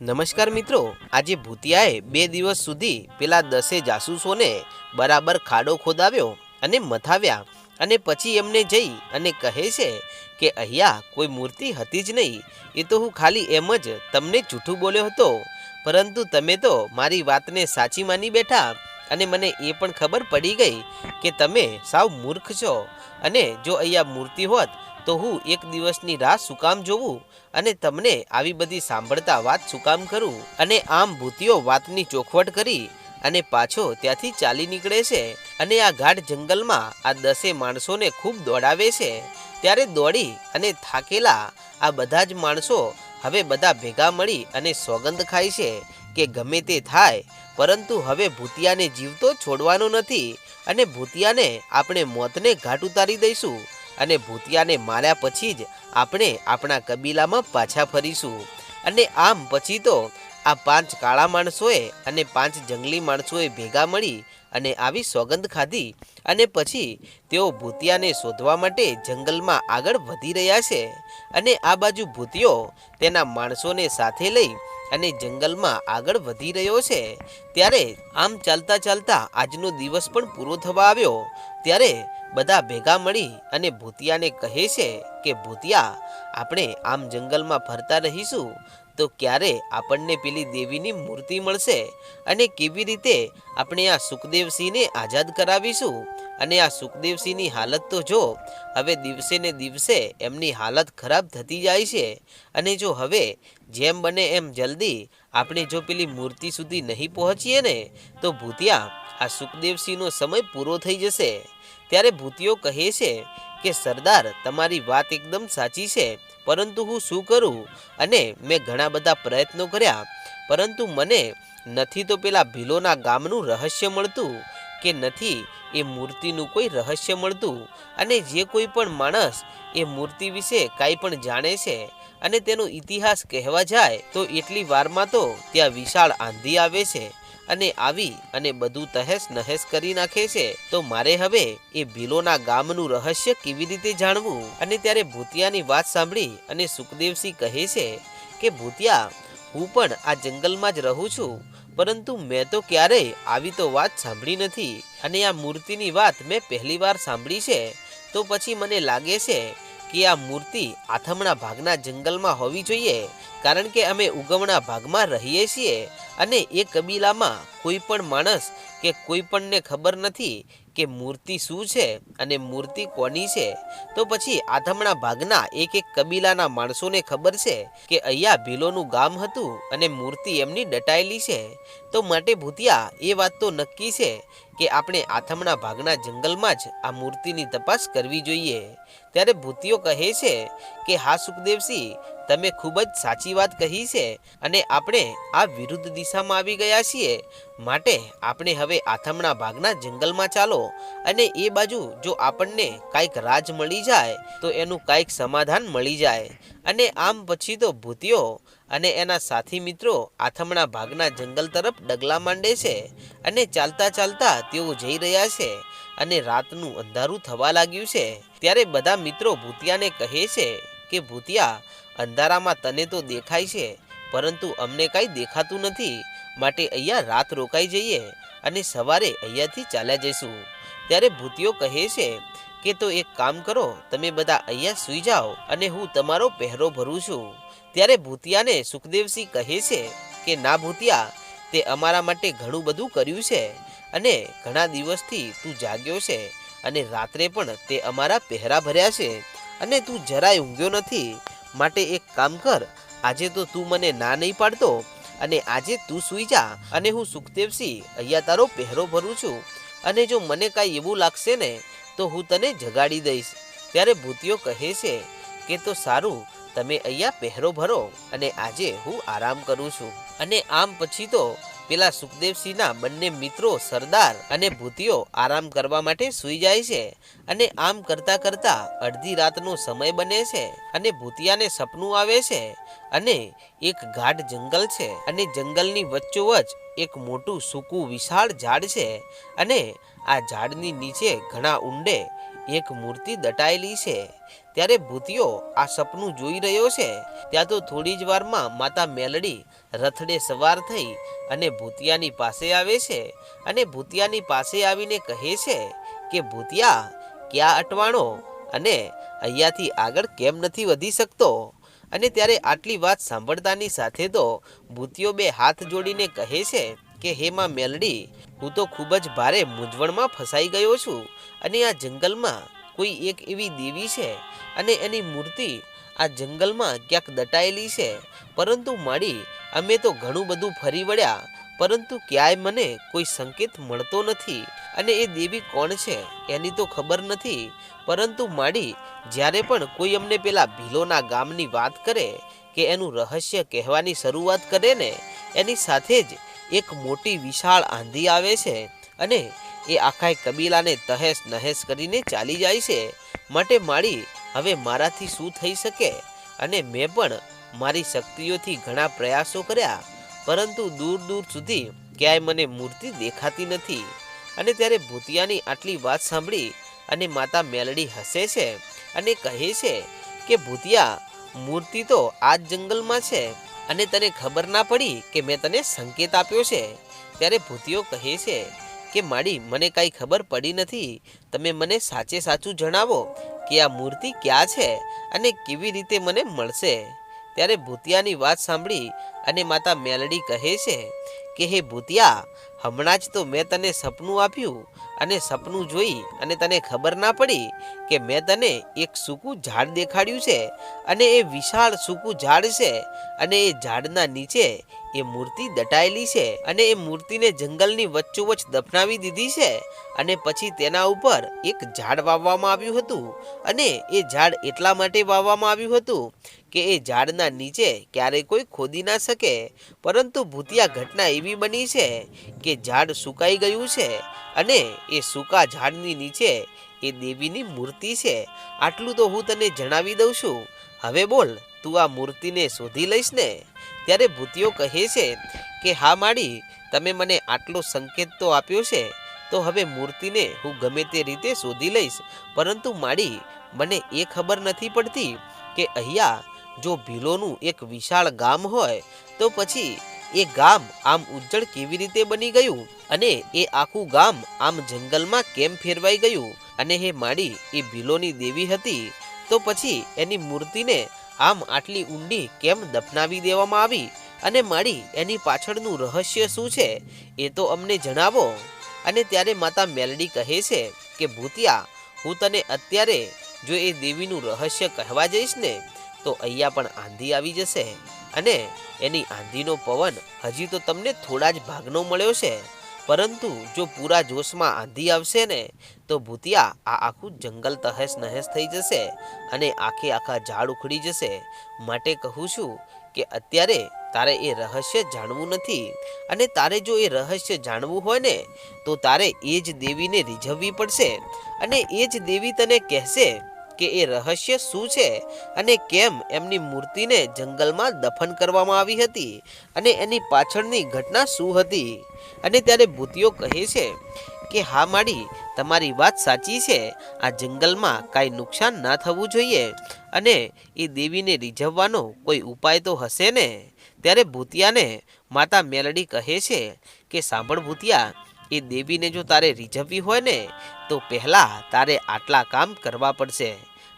નમસ્કાર મિત્રો, આજે ભૂતિયાએ બે દિવસ સુધી પેલા દસે જાસૂસોને બરાબર ખાડો ખોદાવ્યો અને મથાવ્યા અને પછી એમને જઈ અને કહે છે કે, અહીંયા કોઈ મૂર્તિ હતી જ નહીં. એ તો હું ખાલી એમ જ તમને જૂઠું બોલ્યો હતો. પરંતુ તમે તો મારી વાતને સાચી માની બેઠા અને મને એ પણ ખબર પડી ગઈ કે તમે સાવ મૂર્ખ છો. અને જો અહીંયા મૂર્તિ હોત તો હું એક દિવસની રાહ શું કામ જોવું અને તમને આવી બધી સાંભળતા વાત શું કરું અને આમ ભૂતિયો વાતની ચોખવટ કરી અને પાછો ત્યાંથી ચાલી નીકળે છે અને આ ગાઢ જંગલમાં આ દસે માણસોને ખૂબ દોડાવે છે. ત્યારે દોડી અને થાકેલા આ બધા જ માણસો હવે બધા ભેગા મળી અને સોગંદ ખાય છે કે ગમે તે થાય, પરંતુ હવે ભૂતિયાને જીવતો છોડવાનો નથી અને ભૂતિયાને આપણે મોતને ઘાટ ઉતારી દઈશું. અને ભૂતિયાને માર્યા પછી જ આપણે આપણા કબીલામાં પાછા ફરીશું. અને આમ પછી તો આ પાંચ કાળા માણસોએ અને પાંચ જંગલી માણસોએ ભેગા મળી અને આવી સોગંદ ખાધી અને પછી તેઓ ભૂતિયાને શોધવા માટે જંગલમાં આગળ વધી રહ્યા છે. અને આ બાજુ ભૂતિયો તેના માણસોને સાથે લઈ અને જંગલમાં આગળ વધી રહ્યો છે. ત્યારે આમ ચાલતા ચાલતા આજનો દિવસ પણ પૂરો થવા આવ્યો. ત્યારે બધા ભેગા મળી અને ભૂતિયાને કહે છે કે, ભૂતિયા, આપણે આમ જંગલમાં ફરતા રહીશું તો ક્યારે આપણને પેલી દેવીની મૂર્તિ મળશે અને કેવી રીતે આપણે આ સુખદેવસિંહને આઝાદ કરાવીશું? અને આ સુખદેવસિંહની હાલત તો જો, હવે દિવસે ને દિવસે એમની હાલત ખરાબ થતી જાય છે. અને જો હવે જેમ બને એમ જલ્દી આપણે જો પેલી મૂર્તિ સુધી નહીં પહોંચીએ ને, તો ભૂતિયા, આ સુખદેવસિંહનો સમય પૂરો થઈ જશે. ત્યારે ભૂતિયો કહે છે કે, સરદાર, તમારી વાત એકદમ સાચી છે, પરંતુ હું શું કરું? અને મેં ઘણા બધા પ્રયત્નો કર્યા, પરંતુ મને નથી તો પેલા ભીલોના ગામનું રહસ્ય મળતું કે નથી એ મૂર્તિનું કોઈ રહસ્ય મળતું અને જે કોઈ પણ માણસ એ મૂર્તિ વિશે કાંઈ પણ જાણે છે અને તેનો ઇતિહાસ કહેવા જાય તો એટલી વારમાં તો ત્યાં વિશાળ આંધી આવે છે. અને આવી અને બધું તહેસ નહેસ કરી નાખે છે, તો મારે હવે એ ભીલોના ગામનું રહસ્ય કેવી રીતે જાણવું? અને ત્યારે ભૂતિયાની વાત સાંભળી અને સુખદેવસિંહ કહે છે કે, ભૂતિયા, હું પણ આ જંગલમાં જ રહું છું, પરંતુ મેં તો ક્યારેય આવી તો વાત સાંભળી નથી. અને આ મૂર્તિની વાત મેં પહેલી વાર સાંભળી છે, તો પછી મને લાગે છે કે આ મૂર્તિ આથમણા ભાગના જંગલમાં હોવી જોઈએ, કારણ કે અમે ઉગમણા ભાગમાં રહીએ છીએ અને એ કબીલામાં કોઈ પણ માણસ કે કોઈ પણને ખબર નથી કે મૂર્તિ શું છે અને મૂર્તિ કોની છે. તો પછી આથમણા ભાગના એક એક કબીલાના માણસોને ખબર છે કે અહીંયા ભીલોનું ગામ હતું અને મૂર્તિ એમની દટાયેલી છે. તો માટે ભૂતિયા એ વાત તો નક્કી છે કે આપણે આથમણા ભાગના જંગલમાં જ આ મૂર્તિની તપાસ કરવી જોઈએ. ત્યારે ભૂતિયો કહે છે કે, હા સુખદેવસિંહ તમે ખૂબ જ સાચી વાત કહી છે અને આપણે આ વિરુદ્ધ દિશામાં આવી ગયા છીએ. માટે આપણે હવે આથમણા ભાગના જંગલમાં ચાલો અને એ બાજુ જો આપણને કાંઈક રાજ મળી જાય, તો એનું કાંઈક સમાધાન મળી જાય. અને આમ પછી તો ભૂતિયો અને એના સાથી મિત્રો આથમણા ભાગના જંગલ તરફ ડગલા માંડે છે અને ચાલતા ચાલતા તેઓ જઈ રહ્યા છે અને રાતનું અંધારું થવા લાગ્યું છે. ત્યારે બધા મિત્રો ભૂતિયાને કહે છે કે, ભૂતિયા, અંધારામાં તને તો દેખાય છે, પરંતુ અમને કાંઈ દેખાતું નથી. માટે અહીંયા રાત રોકાઈ જઈએ અને સવારે અહીંયાથી ચાલ્યા જઈશું. ત્યારે ભૂતિયો કહે છે કે, તો એક કામ કરો, તમે બધા અહીંયા સૂઈ જાઓ અને હું તમારો પહેરો ભરું છું. ત્યારે ભૂતિયાને સુખદેવસિંહ કહે છે કે, ના ભૂતિયા, તે અમારા માટે ઘણું બધું કર્યું છે અને ઘણા દિવસથી તું જાગ્યો છે અને રાત્રે પણ તે અમારા પહેરા ભર્યા છે અને તું જરાય ઊંઘ્યો નથી. માટે એક કામ કર, આજે તો તું મને ના નહીં પાડતો અને આજે તું સૂઈ જા અને હું સુખદેવસિંહ અહીંયા તારો પહેરો ભરું છું અને જો મને કાંઈ એવું લાગશે ને, તો હું તને જગાડી દઈશ. ત્યારે ભૂતિયો કહે છે કે, તો સારું તમે અહીંયા પહેરો ભરો અને આજે હું આરામ કરું છું. અને આમ પછી તો પેલા સુખદેવસિંહના બંને મિત્રો સરદાર અને ભૂતિયો આરામ કરવા માટે સૂઈ જાય છે અને આમ કરતા કરતા અડધી રાતનો સમય બને છે અને ભૂતિયાને સપનું આવે છે અને એક ગાઢ જંગલ છે અને જંગલની વચ્ચોવચ એક મોટું સૂકું વિશાળ ઝાડ છે અને આ ઝાડની નીચે ઘણા ઊંડે એક મૂર્તિ દટાયેલી છે. ત્યારે ભૂતિયો આ સપનું જોઈ રહ્યો છે. ત્યાં તો થોડી જ વારમાં માતા મેલડી રથડે સવાર થઈ અને ભૂતિયાની પાસે આવે છે અને ભૂતિયાની પાસે આવીને કહે છે કે, ભૂતિયા, ક્યાં અટવાણો? અને અહીંયાથી આગળ કેમ નથી વધી શકતો? અને ત્યારે આટલી વાત સાંભળતાની સાથે તો ભૂતિયો બે હાથ જોડીને કહે છે કે હે માં મેલડી, હું તો ખૂબ જ ભારે મૂંઝવણમાં ફસાઈ ગયો છું અને આ જંગલમાં કોઈ એક એવી દેવી છે અને એની મૂર્તિ આ જંગલમાં ક્યાંક દટાયેલી છે. પરંતુ માડી, અમે તો ઘણું બધું ફરી વળ્યા, પરંતુ ક્યાંય મને કોઈ સંકેત મળતો નથી. અને એ દેવી કોણ છે, એની તો ખબર નથી. પરંતુ માડી, જ્યારે પણ કોઈ અમને પેલા ભીલોના ગામની વાત કરે કે એનું રહસ્ય કહેવાની શરૂઆત કરે ને, એની સાથે જ એક મોટી વિશાળ આંધી આવે છે અને એ આખા કબીલાને તહેસ નહેસ કરીને ચાલી જાય છે. માટે માળી હવે મારાથી શું થઈ શકે? અને મેં પણ મારી શક્તિઓથી ઘણા પ્રયાસો કર્યા, પરંતુ દૂર દૂર સુધી ક્યાંય મને મૂર્તિ દેખાતી નથી. અને ત્યારે ભૂતિયાની આટલી વાત સાંભળી અને માતા મેલડી હસે છે અને કહે છે કે, ભૂતિયા, મૂર્તિ તો આ જ જંગલમાં છે. અને તને ખબર ના પડી કે મેં તને સંકેત આપ્યો છે? ત્યારે ભૂતિયો કહે છે કે, માડી, મને કાંઈ ખબર પડી નથી. તમે મને સાચે સાચું જણાવો કે આ મૂર્તિ ક્યાં છે અને કેવી રીતે મને મળશે. ત્યારે ભૂતિયાની વાત સાંભળી અને માતા મેલડી કહે છે કે, હે ભૂતિયા, હમણાં જ તો મેં તને સપનું આપ્યું અને સપનું જોઈ અને તને ખબર ના પડી કે મેં તને એક સૂકું ઝાડ દેખાડ્યું છે અને એ વિશાળ સૂકું ઝાડ છે અને એ ઝાડના નીચે એ મૂર્તિ દટાયેલી છે અને એ મૂર્તિને જંગલની વચ્ચોવચ્ચ દફનાવી દીધી છે અને પછી તેના ઉપર એક ઝાડ વાવવામાં આવ્યું હતું અને એ ઝાડ એટલા માટે વાવવામાં આવ્યું હતું કે એ ઝાડના નીચે ક્યારેય કોઈ ખોદી ના શકે. પરંતુ ભૂતિયા ઘટના એવી બની છે કે ઝાડ સુકાઈ ગયું છે અને એ સૂકા ઝાડની નીચે એ દેવીની મૂર્તિ છે. આટલું તો હું તને જણાવી દઉં છું. હવે બોલ, તું આ મૂર્તિને શોધી લઈશ ને? ત્યારે ભૂતિયો કહે છે કે, હા માડી, તમે મને આટલો સંકેત તો આપ્યો છે. તો હવે મૂર્તિને હું ગમે તે રીતે શોધી લઈશ. પરંતુ માડી, મને એ ખબર નથી પડતી કે અહીંયા જો ભીલોનું એક વિશાળ ગામ હોય, તો પછી એ ગામ આમ ઉજ્જળ કેવી રીતે બની ગયું? અને એ આખું ગામ આમ જંગલમાં કેમ ફેરવાઈ ગયું? અને હે માડી, એ ભીલોની દેવી હતી? તો પછી એની મૂર્તિને આમ આટલી ઊંડી કેમ દફનાવી દેવામાં આવી? અને માડી, એની પાછળનું રહસ્ય શું છે? એ તો અમને જણાવો. અને ત્યારે માતા મેલડી કહે છે કે, ભૂતિયા, હું તને અત્યારે જો એ દેવીનું રહસ્ય કહેવા જઈશ ને તો અહીંયા પણ આંધી આવી જશે અને એની આંધીનો પવન હજી તો તમને થોડા જ ભાગનો મળ્યો છે. પરંતુ જો પૂરા જોશમાં આંધી આવશે ને, તો ભૂતિયા આ આખું જંગલ તહેસ નહેસ થઈ જશે અને આખે આખા ઝાડ ઉખડી જશે. માટે કહું છું કે અત્યારે તારે એ રહસ્ય જાણવું નથી અને તારે જો એ રહસ્ય જાણવું હોય ને, તો તારે એ જ દેવીને રીઝવવી પડશે અને એ જ દેવી તને કહેશે કે એ રહસ્ય શું છે અને કેમ એમની મૂર્તિને જંગલમાં દફન કરવામાં આવી હતી અને એની પાછળની ઘટના શું હતી? અને ત્યારે ભૂતિયો કહે છે કે, હા માડી, તમારી વાત સાચી છે. આ જંગલમાં કાંઈ નુકસાન ના થવું જોઈએ અને એ દેવીને રીઝવવાનો કોઈ ઉપાય તો હશે ને? ત્યારે ભૂતિયાને માતા મેલડી કહે છે કે, સાંભળ ભૂતિયા એ દેવીને જો તારે રીઝવવી હોય ને, તો પહેલાં તારે આટલા કામ કરવા પડશે.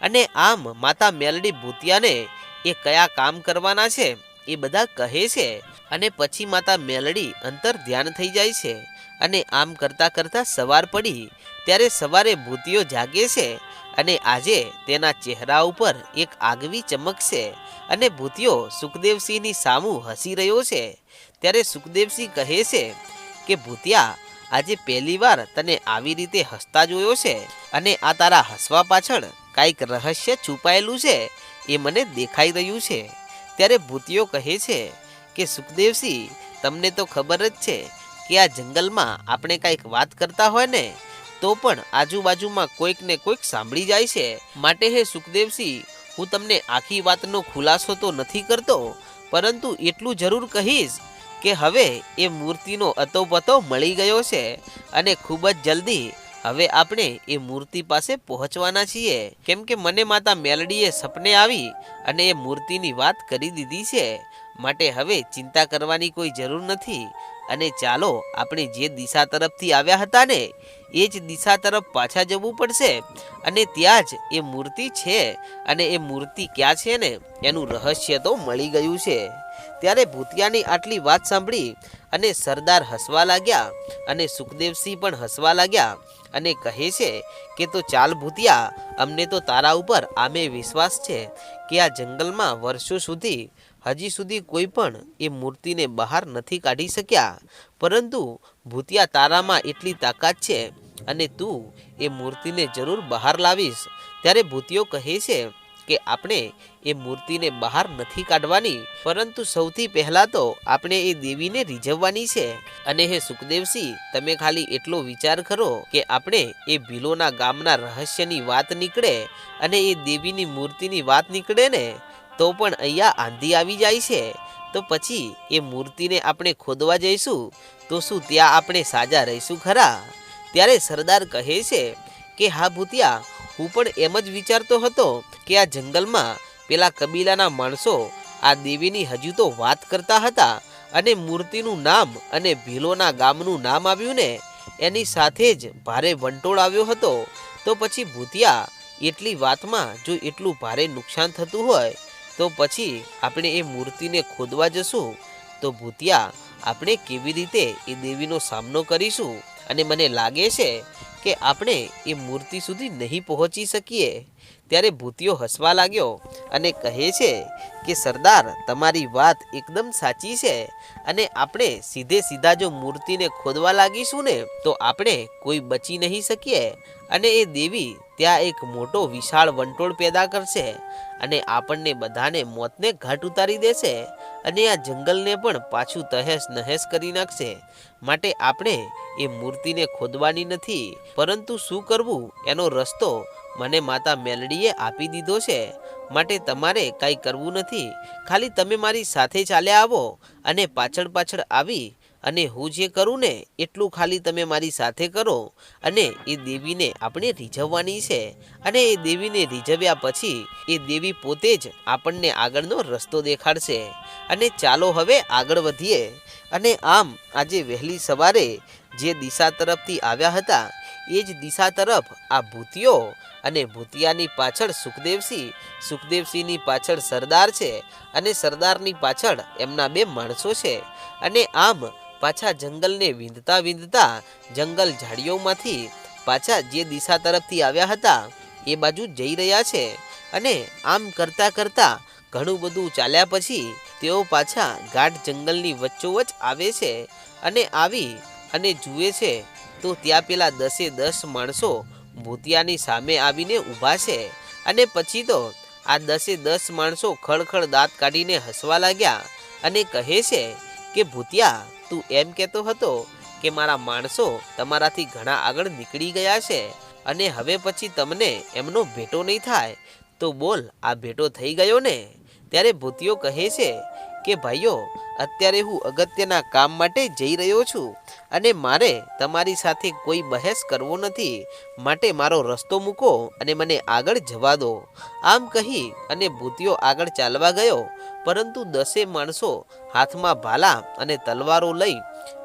અને આમ માતા મેલડી ભૂતિયાને એ કયા કામ કરવાના છે એ બધા કહે છે. અને પછી માતા મેલડી અંતર ધ્યાન થઈ જાય છે. અને આમ કરતાં કરતાં સવાર પડી, ત્યારે સવારે ભૂતિયો જાગે છે અને આજે તેના ચહેરા ઉપર એક આગવી ચમક છે. અને ભૂતિયો સુખદેવસિંહની સામું હસી રહ્યો છે. ત્યારે સુખદેવસિંહ કહે છે કે, ભૂતિયા આજે પહેલીવાર તને આવી રીતે હસતા જોયો છે અને આ તારા હસવા પાછળ કાંઈક રહસ્ય છુપાયેલું છે એ મને દેખાઈ રહ્યું છે. ત્યારે ભૂતિયો કહે છે કે, સુખદેવસિંહ, તમને તો ખબર જ છે કે આ જંગલમાં આપણે કાંઈક વાત કરતા હોય ને, તો પણ આજુબાજુમાં કોઈક ને કોઈક સાંભળી જાય છે. માટે હે સુખદેવસિંહ, હું તમને આખી વાતનો ખુલાસો તો નથી કરતો, પરંતુ એટલું જરૂર કહીશ કે હવે એ મૂર્તિનો અતોપતો મળી ગયો છે અને ખૂબ જ જલ્દી હવે આપણે એ મૂર્તિ પાસે પહોંચવાના છીએ. કેમ કે મને માતા મેલડીએ સપને આવી અને એ મૂર્તિની વાત કરી દીધી છે. માટે હવે ચિંતા કરવાની કોઈ જરૂર નથી. અને ચાલો આપણે જે દિશા તરફથી આવ્યા હતા ને, એ જ દિશા તરફ પાછા જવું પડશે. અને ત્યાં જ એ મૂર્તિ છે. અને એ મૂર્તિ ક્યાં છે ને, એનું રહસ્ય તો મળી ગયું છે. ત્યારે ભૂતિયાની આટલી વાત સાંભળી અને સરદાર હસવા લાગ્યા અને સુખદેવસિંહ પણ હસવા લાગ્યા અને કહે છે કે, તો ચાલ ભૂતિયા, અમને તો તારા ઉપર આમે વિશ્વાસ છે કે આ જંગલમાં વર્ષો સુધી, હજી સુધી કોઈ પણ એ મૂર્તિને બહાર નથી કાઢી શક્યા. પરંતુ ભૂતિયા તારામાં એટલી તાકાત છે અને તું એ મૂર્તિને જરૂર બહાર લાવીશ. ત્યારે ભૂતિયો કહે છે કે આપણે એ મૂર્તિને બહાર નથી કાઢવાની, પરંતુ સૌથી પહેલાં તો આપણે એ દેવીને રીઝવવાની છે. અને હે સુખદેવસિંહ, તમે ખાલી એટલો વિચાર કરો કે આપણે એ ભીલોના ગામના રહસ્યની વાત નીકળે અને એ દેવીની મૂર્તિની વાત નીકળે ને, તો પણ અહીંયા આંધી આવી જાય છે. તો પછી એ મૂર્તિને આપણે ખોદવા જઈશું, તો શું ત્યાં આપણે સાજા રહીશું ખરા? ત્યારે સરદાર કહે છે કે, હા ભૂતિયા હું પણ એમ જ વિચારતો હતો કે આ જંગલમાં પેલા કબીલાના માણસો આ દેવીની હજુ તો વાત કરતા હતા અને મૂર્તિનું નામ અને ભીલોના ગામનું નામ આવ્યું ને, એની સાથે જ ભારે વંટોળ આવ્યો હતો. તો પછી ભૂતિયા, એટલી વાતમાં જો એટલું ભારે નુકસાન થતું હોય, તો પછી આપણે એ મૂર્તિને ખોદવા જશું. તો ભૂતિયા, આપણે કેવી રીતે એ દેવીનો સામનો કરીશું? અને મને લાગે છે કે આપણે એ મૂર્તિ સુધી નહીં પહોંચી શકીએ. ત્યારે ભૂતિયો હસવા લાગ્યો અને કહે છે કે, સરદાર, તમારી વાત એકદમ સાચી છે અને આપણે સીધે સીધા જો મૂર્તિને ખોદવા લાગીશું ને, તો આપણે કોઈ બચી નહીં શકીએ. અને એ દેવી ત્યાં એક મોટો વિશાળ વંટોળ પેદા કરશે અને આપણને બધાને મોતને ઘાટ ઉતારી દેશે અને આ જંગલને પણ પાછું તહેસ નહેસ કરી નાખશે. માટે આપણે એ મૂર્તિને ખોદવાની નથી, પરંતુ શું કરવું? એનો રસ્તો મને માતા મેલડીએ આપી દીધો છે. માટે તમારે કાંઈ કરવું નથી. ખાલી તમે મારી સાથે ચાલ્યા આવો અને પાછળ પાછળ આવી અને હું જે કરું ને એટલું ખાલી તમે મારી સાથે કરો. અને એ દેવીને આપણે રીઝવવાની છે. અને એ દેવીને રીઝવ્યા પછી એ દેવી પોતે જ આપણને આગળનો રસ્તો દેખાડશે. અને ચાલો હવે આગળ વધીએ. અને આમ આજે વહેલી સવારે જે દિશા તરફથી આવ્યા હતા, એ જ દિશા તરફ આ ભૂતિયો અને ભૂતિયાની પાછળ સુખદેવસિંહ. સુખદેવસિંહની પાછળ સરદાર છે અને સરદારની પાછળ એમના બે માણસો છે અને આમ પાછા જંગલને વિંધતા વિંધતા જંગલ ઝાડીઓમાંથી પાછા જે દિશા તરફથી આવ્યા હતા, એ બાજુ જઈ રહ્યા છે અને આમ કરતા કરતા ઘણું બધું ચાલ્યા પછી તેઓ પાછા ગાઢ જંગલની વચ્ચોવચ આવે છે અને આવી અને જુએ છે, તો ત્યાં પેલા દસે દસ માણસો ભૂતિયાની સામે આવીને ઊભા છે. અને પછી તો આ દસે દસ માણસો ખળખળ દાંત કાઢીને હસવા લાગ્યા અને કહે છે કે, ભૂતિયા, તું એમ કહેતો હતો કે મારા માણસો તમારાથી ઘણા આગળ નીકળી ગયા છે અને હવે પછી તમને એમનો ભેટો નહીં થાય. તો બોલ, આ ભેટો થઈ ગયો ને? ત્યારે ભૂતિયો કહે છે કે ભાઈઓ, અત્યારે હું અગત્યના કામ માટે જઈ રહ્યો છું અને મારે તમારી સાથે કોઈ બહેસ કરવો નથી. માટે મારો રસ્તો મૂકો અને મને આગળ જવા દો. આમ કહી અને ભૂતિયો આગળ ચાલવા ગયો. પરંતુ દસે માણસો હાથમાં ભાલા અને તલવારો લઈ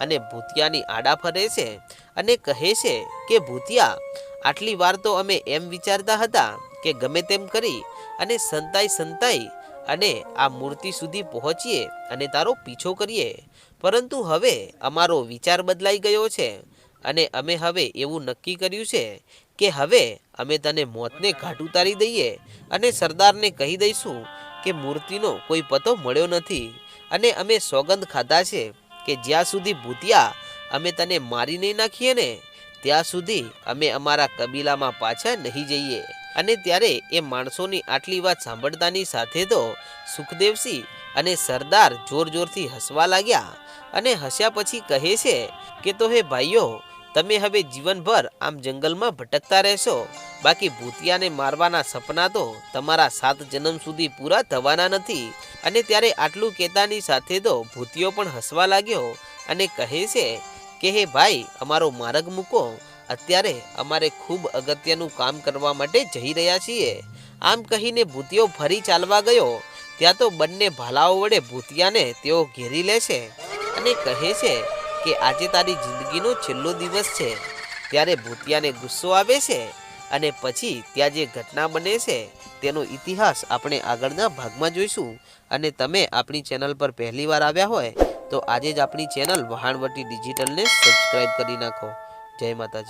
અને ભૂતિયાની આડા ફરે છે અને કહે છે કે, ભૂતિયા, આટલી વાર તો અમે એમ વિચારતા હતા કે ગમે તેમ કરી અને સંતાઈ સંતાઈ અને આ મૂર્તિ સુધી પહોંચીએ અને તારો પીછો કરીએ. પરંતુ હવે અમારો વિચાર બદલાઈ ગયો છે અને અમે હવે એવું નક્કી કર્યું છે કે હવે અમે તને મોતને ઘાટ ઉતારી દઈએ અને સરદારને કહી દઈશું કે મૂર્તિનો કોઈ પતો મળ્યો નથી. અને અમે સોગંદ ખાધા છે કે જ્યાં સુધી ભૂતિયા અમે તને મારી નહીં નાખીએ ને, ત્યાં સુધી અમે અમારા કબીલામાં પાછા નહીં જઈએ. અને ત્યારે એ માણસોની આટલી વાત સાંભળતાની સાથે તો સુખદેવસિંહ અને સરદાર જોર જોરથી હસવા લાગ્યા અને હસ્યા પછી કહે છે કે, તો હે ભાઈઓ, તમે હવે જીવનભર આમ જંગલમાં ભટકતા રહેશો. બાકી ભૂતિયાને મારવાના સપના તો તમારા સાત જન્મ સુધી પૂરા થવાના નથી. અને ત્યારે આટલું કહેતાની સાથે તો ભૂતિયો પણ હસવા લાગ્યો અને કહે છે કે, હે ભાઈ, અમારો માર્ગ મૂકો. અત્યારે અમારે ખૂબ અગત્યનું કામ કરવા માટે જઈ રહ્યા છીએ. આમ કહીને ભૂતિયો ફરી ચાલવા ગયો. ત્યાં તો બંને ભાલાઓ વડે ભૂતિયાને તેઓ ઘેરી લે છે અને કહે છે કે આજે તારી જિંદગીનો છેલ્લો દિવસ છે. ત્યારે ભૂતિયાને ગુસ્સો આવે છે અને પછી ત્યાં જે ઘટના બને છે તેનો ઇતિહાસ આપણે આગળના ભાગમાં જોઈશું. અને તમે આપણી ચેનલ પર પહેલીવાર આવ્યા હોય તો આજે જ આપણી ચેનલ વહાણવટી ડિજિટલને સબસ્ક્રાઈબ કરી નાખો. જય માતાજી.